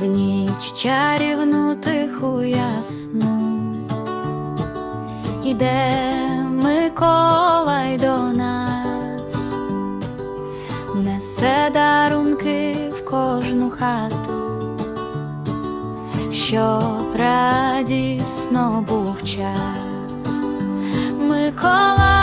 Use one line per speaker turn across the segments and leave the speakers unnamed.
в ніч чарівну тиху ясну, іде Миколай до нас, несе дарунки в кожну хату, щоб радісно був час. Миколай,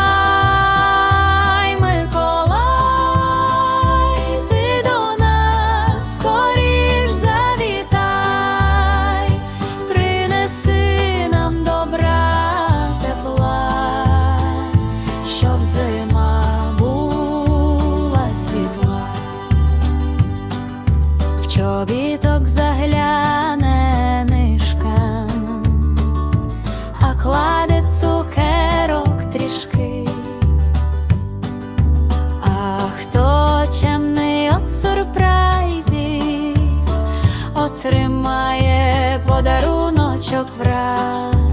чобіток загляне нишка а кладе цукерок трішки. А хто чемний от сюрпризів отримає подаруночок враз.